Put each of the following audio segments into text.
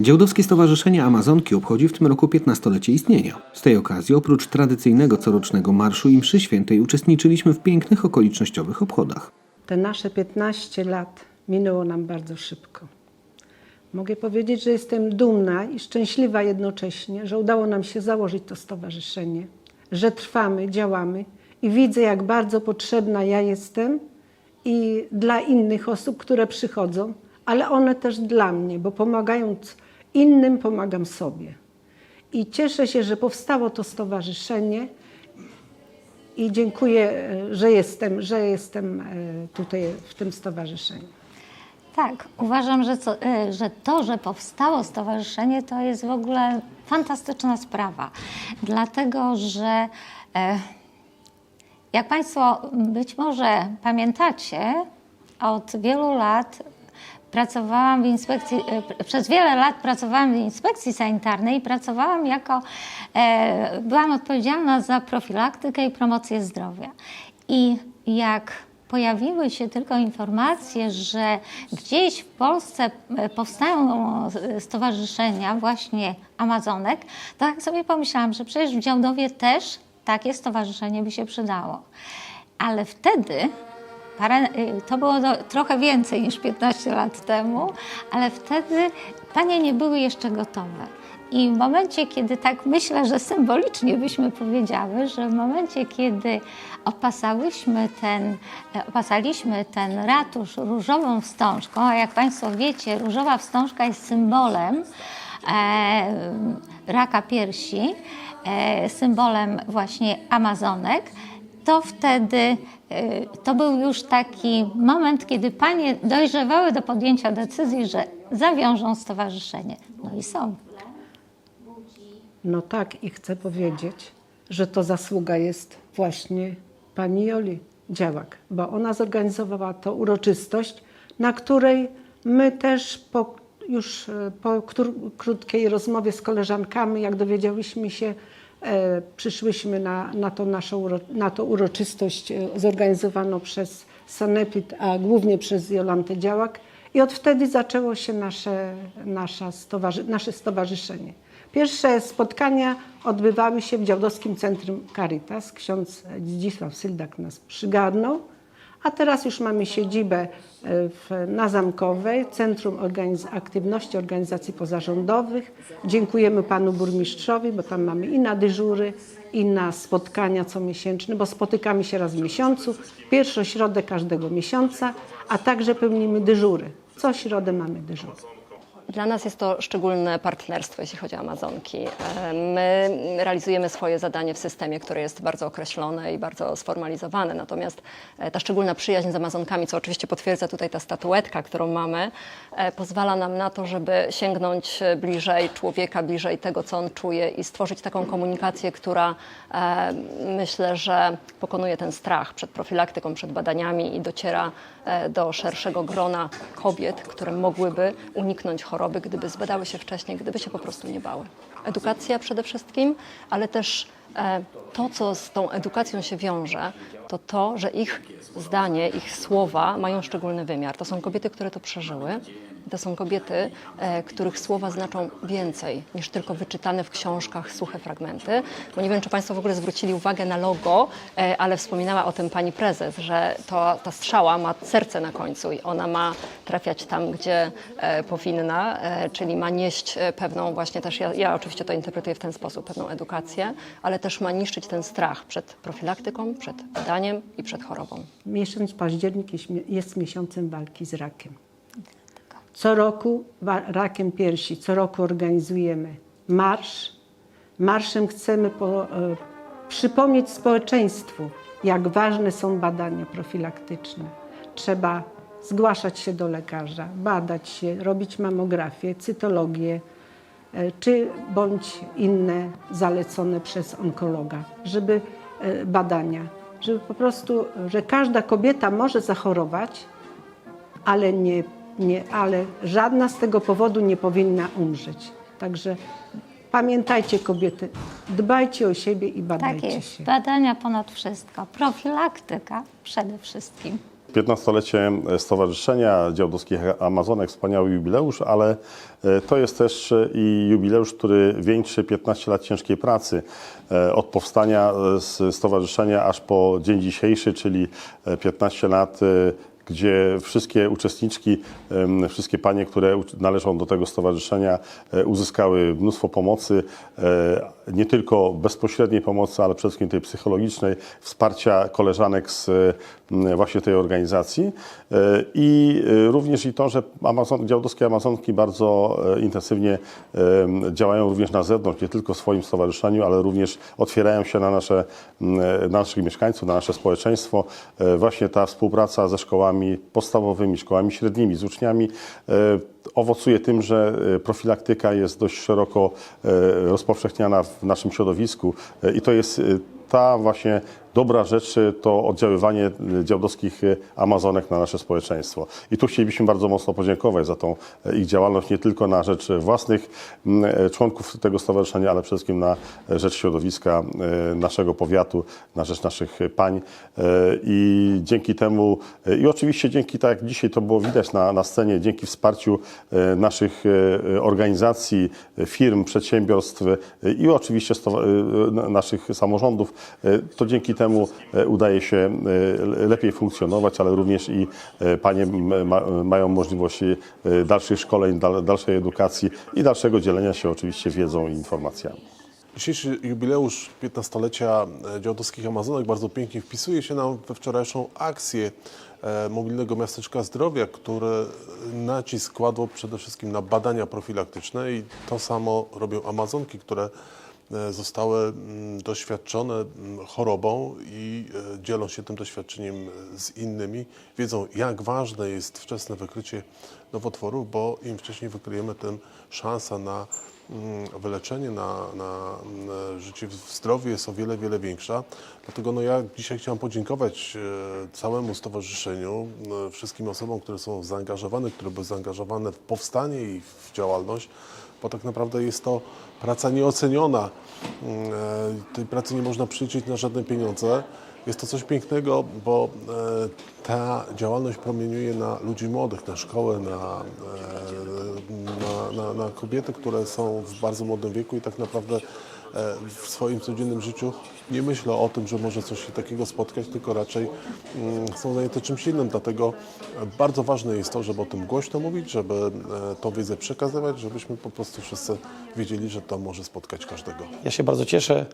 Działdowskie Stowarzyszenie Amazonki obchodzi w tym roku 15-lecie istnienia. Z tej okazji, oprócz tradycyjnego corocznego marszu i mszy świętej, uczestniczyliśmy w pięknych okolicznościowych obchodach. Te nasze 15 lat minęło nam bardzo szybko. Mogę powiedzieć, że jestem dumna i szczęśliwa jednocześnie, że udało nam się założyć to stowarzyszenie, że trwamy, działamy i widzę, jak bardzo potrzebna ja jestem i dla innych osób, które przychodzą, ale one też dla mnie, bo pomagając innym, pomagam sobie. I cieszę się, że powstało to stowarzyszenie i dziękuję, e, że jestem, że jestem e, tutaj w tym stowarzyszeniu. Tak, uważam, że, co, e, że to, że powstało stowarzyszenie, to jest w ogóle fantastyczna sprawa. Dlatego, że e, jak Państwo być może pamiętacie, od wielu lat pracowałam w inspekcji, e, przez wiele lat pracowałam w inspekcji sanitarnej i pracowałam jako, e, byłam odpowiedzialna za profilaktykę i promocję zdrowia. I jak pojawiły się tylko informacje, że gdzieś w Polsce e, powstają stowarzyszenia właśnie Amazonek, to tak sobie pomyślałam, że przecież w Działdowie też takie stowarzyszenie by się przydało. Ale wtedy Parę, y, to było do, trochę więcej niż 15 lat temu, ale wtedy panie nie były jeszcze gotowe. I w momencie, kiedy tak myślę, że symbolicznie byśmy powiedziały, że w momencie, kiedy opasałyśmy ten, e, opasaliśmy ten ratusz różową wstążką, a jak Państwo wiecie, różowa wstążka jest symbolem raka piersi, e, symbolem właśnie Amazonek, to wtedy y, to był już taki moment, kiedy panie dojrzewały do podjęcia decyzji, że zawiążą stowarzyszenie. No i są. No tak i chcę powiedzieć, że to zasługa jest właśnie pani Joli Działak, bo ona zorganizowała tą uroczystość, na której my też po, już e, po kró- krótkiej rozmowie z koleżankami, jak dowiedziałyśmy się, e, przyszłyśmy na, na, tą naszą, na tą uroczystość e, zorganizowaną przez Sanepid, a głównie przez Jolantę Działak. I od wtedy zaczęło się nasze, nasza nasze stowarzyszenie. Pierwsze spotkania odbywały się w Działdowskim Centrum Caritas. Ksiądz Zdzisław Syldak nas przygarnął, a teraz już mamy siedzibę e, w, na Zamkowej, Centrum Organiz Aktywności Organizacji Pozarządowych. Dziękujemy panu burmistrzowi, bo tam mamy i na dyżury, i na spotkania comiesięczne, bo spotykamy się raz w miesiącu, pierwszą środę każdego miesiąca, a także pełnimy dyżury. Co środę mamy dyżury. Dla nas jest to szczególne partnerstwo, jeśli chodzi o Amazonki. E, My realizujemy swoje zadanie w systemie, które jest bardzo określone i bardzo sformalizowane. Natomiast e, ta szczególna przyjaźń z Amazonkami, co oczywiście potwierdza tutaj ta statuetka, którą mamy, e, pozwala nam na to, żeby sięgnąć bliżej człowieka, bliżej tego, co on czuje i stworzyć taką komunikację, która myślę, że pokonuje ten strach przed profilaktyką, przed badaniami i dociera do szerszego grona kobiet, które mogłyby uniknąć choroby, gdyby zbadały się wcześniej, gdyby się po prostu nie bały. Edukacja przede wszystkim, ale też to, co z tą edukacją się wiąże, to to, że ich zdanie, ich słowa mają szczególny wymiar. To są kobiety, które to przeżyły. To są kobiety, e, których słowa znaczą więcej niż tylko wyczytane w książkach suche fragmenty. Bo nie wiem, czy Państwo w ogóle zwrócili uwagę na logo, e, ale wspominała o tym pani prezes, że to, ta strzała ma serce na końcu i ona ma trafiać tam, gdzie e, powinna, e, czyli ma nieść e, pewną właśnie też, ja, ja oczywiście to interpretuję w ten sposób, pewną edukację, ale też ma niszczyć ten strach przed profilaktyką, przed badaniem i przed chorobą. Miesiąc październik jest, miesiącem walki z rakiem. Co roku rakiem piersi, co roku organizujemy marsz. Marszem chcemy po, e, przypomnieć społeczeństwu, jak ważne są badania profilaktyczne. Trzeba zgłaszać się do lekarza, badać się, robić mamografię, cytologię, czy bądź inne zalecone przez onkologa, żeby e, badania, żeby po prostu, że każda kobieta może zachorować, ale, nie, nie, ale żadna z tego powodu nie powinna umrzeć. Także pamiętajcie kobiety, dbajcie o siebie i Tak badajcie jest. się. Badania ponad wszystko. Profilaktyka przede wszystkim. 15-lecie Stowarzyszenia Działdowskich Amazonek, wspaniały jubileusz, ale e, to jest też e, i jubileusz, który wieńczy 15 lat ciężkiej pracy e, od powstania stowarzyszenia aż po dzień dzisiejszy, czyli e, 15 lat gdzie wszystkie uczestniczki, wszystkie panie, które należą do tego stowarzyszenia, e, uzyskały mnóstwo pomocy, e, nie tylko bezpośredniej pomocy, ale przede wszystkim tej psychologicznej, wsparcia koleżanek z właśnie tej organizacji E, i również i to, że Amazon, działdowskie Amazonki bardzo intensywnie działają również na zewnątrz, nie tylko w swoim stowarzyszeniu, ale również otwierają się na nasze, na naszych mieszkańców, na nasze społeczeństwo. Właśnie ta współpraca ze szkołami podstawowymi, szkołami średnimi, z uczniami. E, owocuje tym, że e, profilaktyka jest dość szeroko e, rozpowszechniana w naszym środowisku i to jest ta właśnie dobra rzecz e, to oddziaływanie e, działdowskich e, Amazonek na nasze społeczeństwo. I tu chcielibyśmy bardzo mocno podziękować za tą ich działalność nie tylko na rzecz własnych m, e, członków tego stowarzyszenia, ale przede wszystkim na rzecz środowiska naszego powiatu, na rzecz naszych pań. I dzięki temu, i oczywiście dzięki, tak jak dzisiaj to było widać na, na scenie, dzięki wsparciu naszych organizacji, firm, przedsiębiorstw i oczywiście naszych samorządów, to dzięki temu e, udaje się e, lepiej funkcjonować, ale również i e, panie ma, mają możliwość e, dalszych szkoleń, dal, dalszej edukacji i dalszego dzielenia się oczywiście wiedzą i informacjami. Dzisiejszy jubileusz 15-lecia e, działdowskich Amazonek bardzo pięknie wpisuje się nam we wczorajszą akcję e, Mobilnego Miasteczka Zdrowia, które nacisk kładło przede wszystkim na badania profilaktyczne i to samo robią Amazonki, które e, zostały mm, doświadczone mm, chorobą i e, dzielą się tym doświadczeniem e, z innymi. Wiedzą, jak ważne jest wczesne wykrycie nowotworów, bo im wcześniej wykryjemy, tym szansa na wyleczenie, na, na mm, życie w zdrowiu jest o wiele, wiele większa. Dlatego no, ja dzisiaj chciałem podziękować e, całemu stowarzyszeniu, e, wszystkim osobom, które są zaangażowane, które były zaangażowane w powstanie i w działalność, bo tak naprawdę jest to praca nieoceniona. Mm, e, Tej pracy nie można przyliczyć na żadne pieniądze. Jest to coś pięknego, bo ta działalność promieniuje na ludzi młodych, na szkołę, na, na, na, kobiety, które są w bardzo młodym wieku i tak naprawdę e, w swoim codziennym życiu nie myślą o tym, że może coś się takiego spotkać, tylko raczej mm, są zajęte czymś innym. Dlatego e, bardzo ważne jest to, żeby o tym głośno mówić, żeby e, tą wiedzę przekazywać, żebyśmy po prostu wszyscy wiedzieli, że to może spotkać każdego. Ja się bardzo cieszę,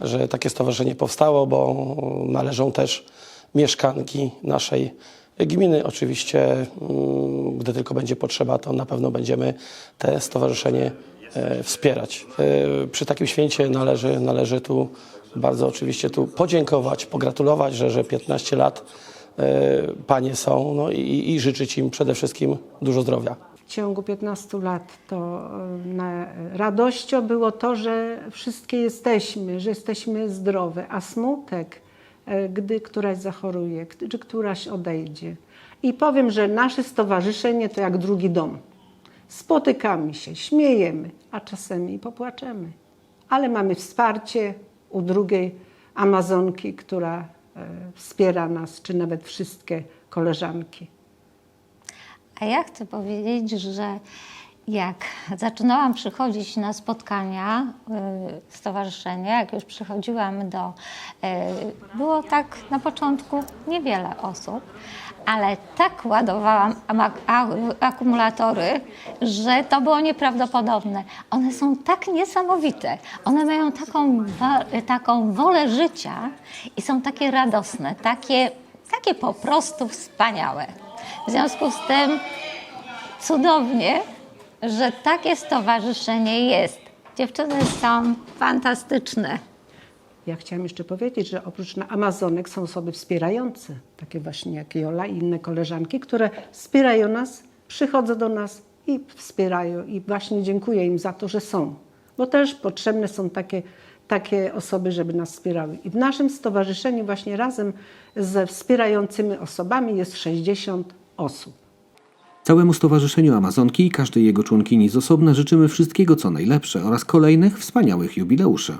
że takie stowarzyszenie powstało, bo należą też mieszkanki naszej gminy. Oczywiście, mm, gdy tylko będzie potrzeba, to na pewno będziemy te stowarzyszenie e, wspierać. E, Przy takim święcie należy, należy tu bardzo oczywiście tu podziękować, pogratulować, że, że 15 lat e, panie są no i, i życzyć im przede wszystkim dużo zdrowia. W ciągu 15 lat to radością było to, że wszystkie jesteśmy, że jesteśmy zdrowe, a smutek, gdy któraś zachoruje, czy któraś odejdzie. I powiem, że nasze stowarzyszenie to jak drugi dom. Spotykamy się, śmiejemy, a czasami popłaczemy. Ale mamy wsparcie u drugiej Amazonki, która e, wspiera nas, czy nawet wszystkie koleżanki. A ja chcę powiedzieć, że jak zaczynałam przychodzić na spotkania y, stowarzyszenia, jak już przychodziłam do. y, Było tak na początku niewiele osób, ale tak ładowałam akumulatory, że to było nieprawdopodobne. One są tak niesamowite. One mają taką, taką wolę życia i są takie radosne, takie, takie po prostu wspaniałe. W związku z tym cudownie, że takie stowarzyszenie jest. Dziewczyny są fantastyczne. Ja chciałam jeszcze powiedzieć, że oprócz na Amazonek są osoby wspierające, takie właśnie jak Jola i inne koleżanki, które wspierają nas, przychodzą do nas i wspierają. I właśnie dziękuję im za to, że są, bo też potrzebne są takie, takie osoby, żeby nas wspierały. I w naszym stowarzyszeniu właśnie razem ze wspierającymi osobami jest 60 osób. Całemu Stowarzyszeniu Amazonki i każdej jego członkini z osobna życzymy wszystkiego co najlepsze oraz kolejnych wspaniałych jubileuszy.